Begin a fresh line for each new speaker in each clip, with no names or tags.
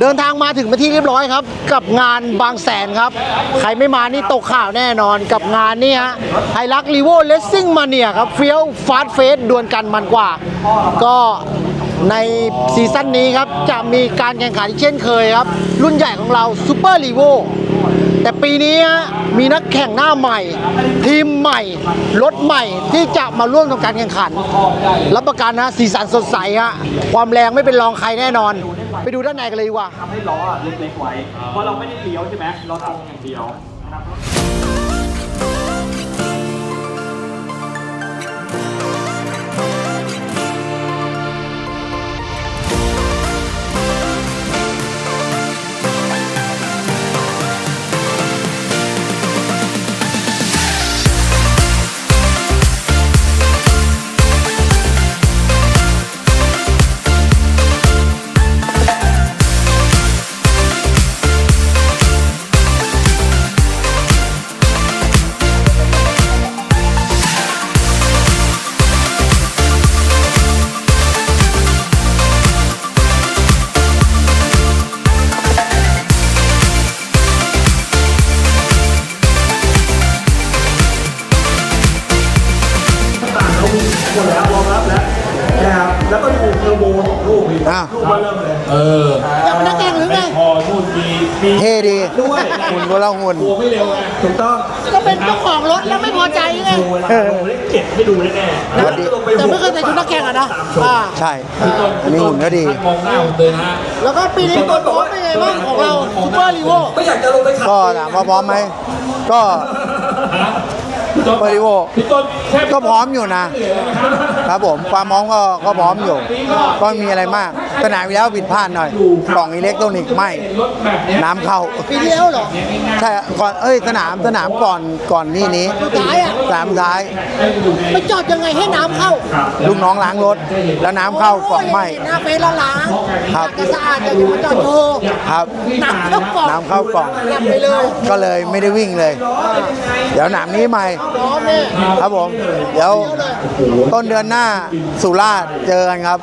เดินทางมาถึงเป็นที่เรียบร้อยครับ กับงานบางแสนครับ ใครไม่มานี่ตกข่าวแน่นอนกับงานนี่ฮะไฮรักลีโวเลสซิ่งมาเนียครับเฟี้ยวฟาสเฟสดวลกันมันกว่า ก็ในซีซั่นนี้ครับ จะมีการแข่งขันเช่นเคยครับ รุ่นใหญ่ของเราซูเปอร์ลีโวแต่ปีนี้มีนักแข่งหน้าใหม่ ทีมใหม่ รถใหม่ที่จะมาร่วมกับการแข่งขัน รับประกันนะสีสันสดใสฮะความแรงไม่เป็นรองใครแน่นอน ไปดูด้านในกันเลยดีกว่า
ทำให้ล้ออะเล็กๆไว้ เพราะเราไม่ได้เลี้ยวใช่ไหมเราตรงอย่างเดียวนะครับ ลูกอีกอะ ลูกมาเริ่มเลย
เออ
อยากเป็นนักแข่งหรือไง
พอนู่นมีมี
เท่ดี
ด้วย
หุ่นก็ละหุ่น
ตัวไม่เร็วไง
ถูกต้อง
ก็เป็นเจ้าของรถแล้วไม่พอใจไง
ดูเวลาลงเลขเจ็ดให้ดูแน่ๆ
แต่แต่ไม่เคยใส่ชุดนักแข่งอะนะอ่าใช่อันนี้หุ่นก็ดี
มองหน้าผมเลยนะฮะ
แล้วก็ปีนี้ตัวโต๊เป็นไงบ้างของเราซูเปอร์ลีโว
ไม่อยากจะลงไปขับ
ก็ถามว่าพร้อมไหม ก็
พี่ต้น
บริโภค
พี่ต้นแค่
ก็พร้อมอยู่นะครับผมความพร้อมก็ก็พร้อมอยู่ ก็ไม่มีอะไรมาก สนามวิแล้วผิดพลาดหน่อย กล่องอิเล็กทรอนิกส์ไหม่
รถแบบเนี้ย
น้ำเข้า
ปีที่แล้วเหรอ
ใช่ก่อนเอ้ยสนามสนามก่อนก่อนนี่นี้
สุดท้ายอะ
สนามสุดท้าย
ไปจอดยังไงให้น้ำเข้า
ลูกน้องล้างรถ แล้วน้ำเข้ากล่องไหม่
หน้าเฟซละล้าง
ครับ
จะสะอาดจะอยู่มาจอดโชว์
ครับ
น้ำเข้ากล่อง
น้ำเข้ากล่อง
กลับไปเลย
ก็เลยไม่ได้วิ่งเลย เดี๋ยวหนามนี้ใหม่
พร้อมเนี่ย
ครับผม เดี๋ยวต้นเดือนหน้าสุราษฎร์เจอกันครับ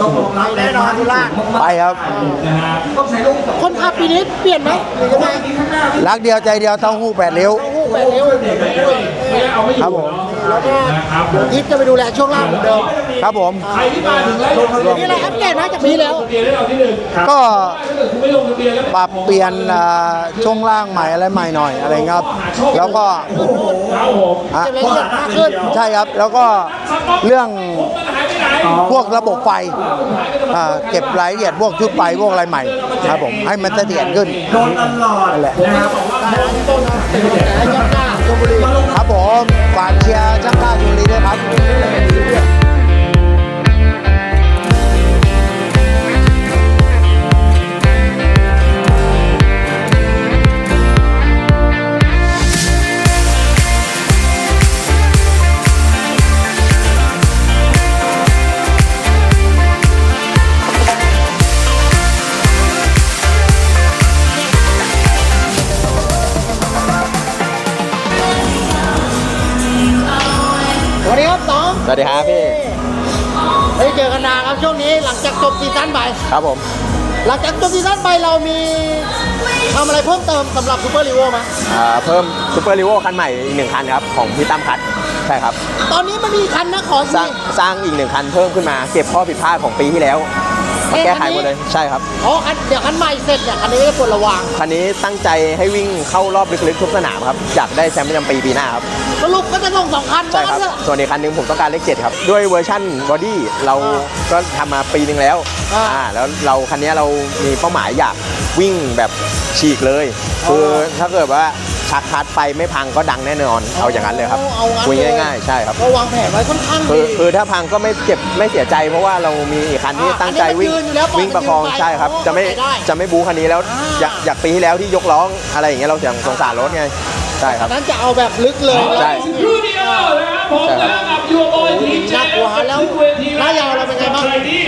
ต้องลงรับ
แน่นอนทุล่า
ไปครับ
ต้องใช้ลูก
คนขับปีนี้เปลี่ยนไหมหรือยังไง
รักเดียวใจเดียวเต้าหู้แปดเลี้ยว
โอ้โหแปดเร็ว
ไม่ได้เอาไม่อ
ครับ
ยู่
ผม
แล้วก็
นะครับ
ทิศจะไปดูแลช่วงล่างเหมือนเดิม
ครับผม
ใครที่มาถึงแล้ว
นี่อะไรอัปเกรดนะจากปีที่แล้ว
ทะเบียนได้เราที่หนึ่ง
ก็
ถ้าเกิดคุณไม่ลงทะเบียนแล้ว
ปรับเปลี่ยนอ่าช่วงล่างใหม่อะไรใหม่หน่อยอะไรเงี้ยครับ แล้วก็
ครับผม
อะ
เก็บรายละเอียดมากขึ้น
ใช่ครับ แล้วก็เรื่องพวกระบบไฟอ่าเก็บรายละเอียดพวกชุดไฟพวกอะไรใหม่ครับผมให้มันเสถียรขึ้น
โดนตลอด
นั่นแหละ
นะครับ
ครับ
วัสดีครับน้อง
สวัสดีครับพี่
เฮ้ยเจอกันนานครับช่วงนี้หลังจากจบซีซั่นไป
ครับผม
หลังจากจบซีซั่นไปเรามีทำอะไรเพิ่มเติมสำหรับซูเปอร์ลีโวไหม
อ่าเพิ่มซูเปอร์ลีโวคันใหม่อีกหนึ่งคันครับ ของพี่ตั้มคัทใช่ครับ
ตอนนี้มันมีคันนะขอ
ส
สิ
ร้างสร้างอีกหนึ่งคันเพิ่มขึ้นมา เก็บข้อผิดพลาดของปีที่แล้ว มาแก้ไขหมดเลยใช่ครับ
อ๋อคันเดี๋ยวคันใหม่เสร็จเนี่ยคันนี้ก็จะปลดระวาง
คันนี้ตั้งใจให้วิ่งเข้ารอบลึกๆทุกสนามครับอยากได้แชมป์ประจำปีปีหน้าครับ
สรุปก็จะส่งสองคัน
ใช่ครับ
ว่างั้นเถอะ
ส่วนอีกคันหนึงผมต้องการเลขเจ็ดครับ ด้วยเวอร์ชั่นบอดี้เราก็ทำมาปีหนึ่งแล้ว
อ่า
อ่าแล้วเราคันนี้เรามีเป้าหมายอยากวิ่งแบบฉีกเลย คือถ้าเกิดว่า ชักคัดไปไม่พังก็ดังแน่นอน เอาอย่างนั้นเลยครับ
เอางั้น
คุย
เล
ง่ายๆ ใช่ครับ
ก็วางแผนไว้ค่อนข้าง
คื
ดี
อคือถ้าพังก็ไม่เจ็บไม่เสียใจเพราะว่าเรามีอีกคันที่
อ่า
ตั้งใจวิ่ง
อันนี้มันยืนอยู่แล้ว
วิ่งประคอง
ปล่อยมันยืนไป
ใช่ครับ
อ๋อ
จะไม่
เข้าใจได้
จะไม่บูคันนี้แล้ว
อ่า
อยากอยากปีที่แล้วที่ยกร้องอะไรอย่างเงี้ยเราเสียงสงสารรถไงใช่ครับ
นั้นจะเอาแบบลึกเลย
ใช่
ครูเดียวนะ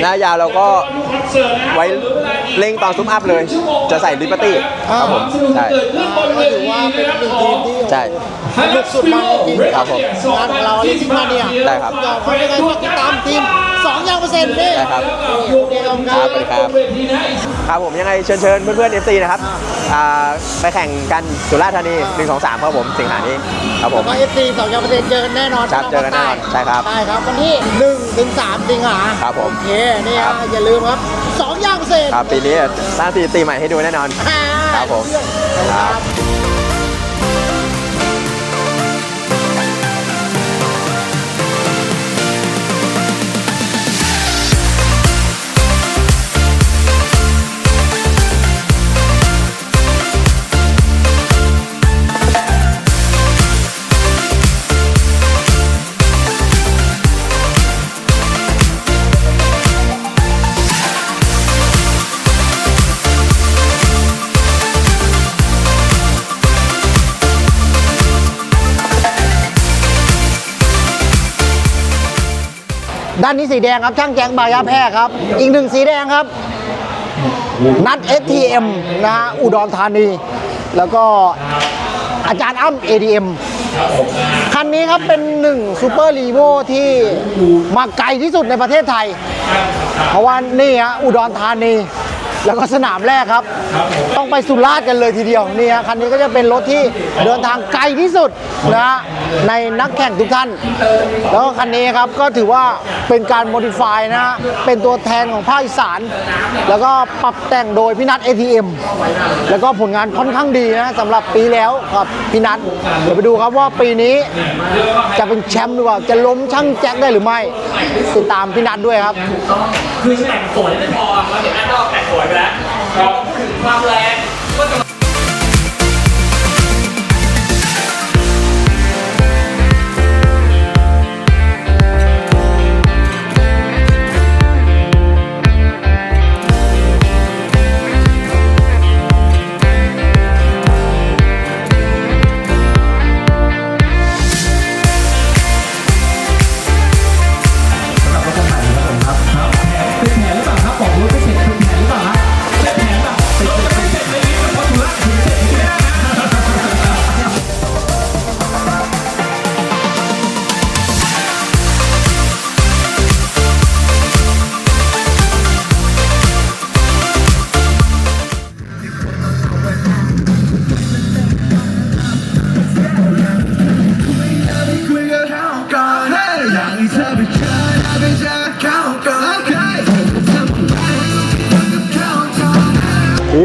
น้า
ยาวเรา
ก็ไว้เร่งตอนซุปอัพเลย จะใส่ลิปตี้ครับผมใช่
ก็ถือว่าเป็นหนึ่งทีมที่
ใช่
สนุกสุดมันจริงๆ
ครับผม
งานของเราลิซิงมาเนี่ย
ได้ครับ
ยอมครับยังไงฝากติดตามทีมสองยางเปอร์เซ็นต์นี่
ได้ครับ
โอเคครับ
ครับสวัสดีครับครับผมยังไงเชิญเชิญเพื่อนๆ FC นะครับอ่าไปแข่งกันสุราษฎร์ธานี1 2 3ครับผมสิงหานี้ครับผม
ก็เอฟซีสองยางเปอร์เซ็นต์เจอกันแน่นอน
ครับเจอกันแน่นอนใช่ครับ
ใช่ครับวันที่หนึ่งถึงสามสิงหา
ครับผม
โอเคนี่
ครั
ฮะ
บ
อย่าลืมครับสองยางเปอร์เซ็นต์
ครับปีนี้สร้างสถิติใหม่ให้ดูแน่นอน
อ่า
ครับผม
ครับ ด้านนี้สีแดงครับ ช่างแจงบายาแพรครับ อีกหนึ่งสีแดงครับ นัด STM นะฮะอุดรธานี แล้วก็อาจารย์อ้ำ ADM คันนี้ครับเป็นหนึ่งซูเปอร์ลีโวที่มาไกลที่สุดในประเทศไทย เพราะว่านี่ฮะอุดรธานี แล้วก็สนามแรกครับ ต้องไปสุราษฎร์กันเลยทีเดียวนี่ฮะคันนี้ก็จะเป็นรถที่เดินทางไกลที่สุดนะฮะในนักแข่งทุกท่าน แล้วคันนี้ครับก็ถือว่าเป็นการโมดิฟายนะฮะเป็นตัวแทนของภาคอีสาน แล้วก็ปรับแต่งโดยพี่นัท ATM แล้วก็ผลงานค่อนข้างดีนะสำหรับปีแล้วกับพี่นัทเดี๋ยวไปดูครับว่าปีนี้จะเป็นแชมป์หรือเปล่าจะล้มช่างแจ็คได้หรือไม่ติดตามพี่นัทด้วยครับ
คือแต่งสวยไม่พอเราเห็นด้านอกแต่งสวยไปแล้วพอพูดถึงความแรง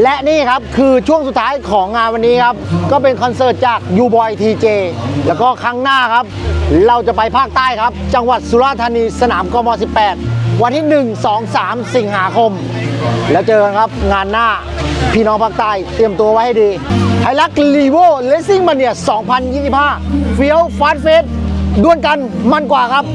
และนี่ครับคือช่วงสุดท้ายของงานวันนี้ครับ ก็เป็นคอนเสิร์ตจาก u b o y TJ แล้วก็ครั้งหน้าครับ เราจะไปภาคใต้ครับ จังหวัดสุราษฎร์ธานีสนามกม 18 วันที่ 1 2 3 สิงหาคม แล้วเจอกันครับงานหน้าพี่น้องภาคใต้เตรียมตัวไว้ให้ดีไฮรักลีโวเลสซิ่งมันเนี่ย2025 เฟี้ยวฟาสเฟสดวลกันมันกว่าครับ